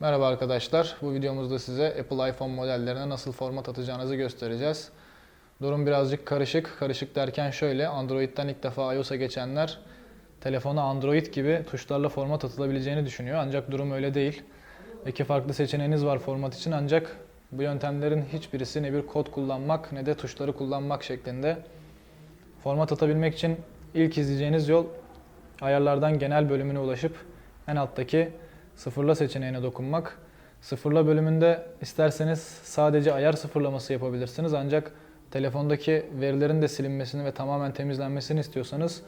Merhaba arkadaşlar. Bu videomuzda size Apple iPhone modellerine nasıl format atacağınızı göstereceğiz. Durum birazcık karışık. Karışık derken şöyle, Android'den ilk defa iOS'a geçenler telefona Android gibi tuşlarla format atılabileceğini düşünüyor. Ancak durum öyle değil. İki farklı seçeneğiniz var format için ancak bu yöntemlerin hiçbirisi ne bir kod kullanmak ne de tuşları kullanmak şeklinde. Format atabilmek için ilk izleyeceğiniz yol ayarlardan genel bölümüne ulaşıp en alttaki sıfırla seçeneğine dokunmak. Sıfırla bölümünde isterseniz sadece ayar sıfırlaması yapabilirsiniz ancak telefondaki verilerin de silinmesini ve tamamen temizlenmesini istiyorsanız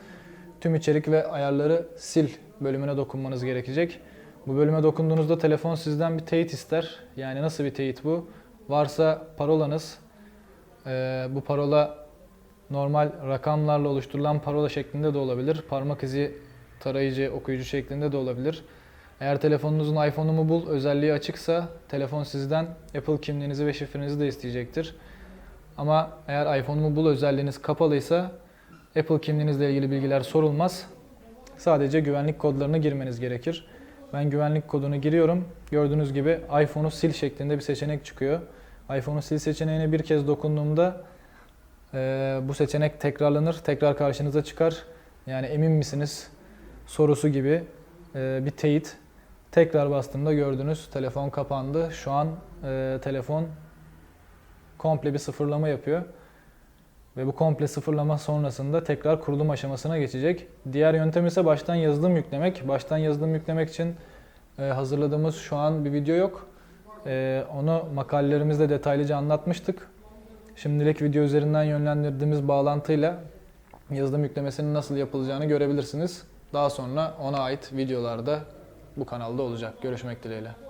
tüm içerik ve ayarları sil bölümüne dokunmanız gerekecek. Bu bölüme dokunduğunuzda telefon sizden bir teyit ister. Yani nasıl bir teyit bu? Varsa parolanız, eee, bu parola normal rakamlarla oluşturulan parola şeklinde de olabilir. Parmak izi tarayıcı, okuyucu şeklinde de olabilir. Eğer telefonunuzun iPhone'umu bul özelliği açıksa telefon sizden Apple kimliğinizi ve şifrenizi de isteyecektir. Ama eğer iPhone'umu bul özelliğiniz kapalıysa Apple kimliğinizle ilgili bilgiler sorulmaz. Sadece güvenlik kodlarını girmeniz gerekir. Ben güvenlik kodunu giriyorum. Gördüğünüz gibi iPhone'u sil şeklinde bir seçenek çıkıyor. iPhone'u sil seçeneğine bir kez dokunduğumda ee, bu seçenek tekrarlanır, tekrar karşınıza çıkar. Yani emin misiniz sorusu gibi e, bir teyit. Tekrar bastığımda gördünüz telefon kapandı. Şu an e, telefon komple bir sıfırlama yapıyor. Ve bu komple sıfırlama sonrasında tekrar kurulum aşamasına geçecek. Diğer yöntem ise baştan yazılım yüklemek. Baştan yazılım yüklemek için e, hazırladığımız şu an bir video yok. E, onu makalelerimizde detaylıca anlatmıştık. Şimdilik video üzerinden yönlendirdiğimiz bağlantıyla yazılım yüklemesinin nasıl yapılacağını görebilirsiniz. Daha sonra ona ait videolarda bu kanalda olacak. Görüşmek dileğiyle.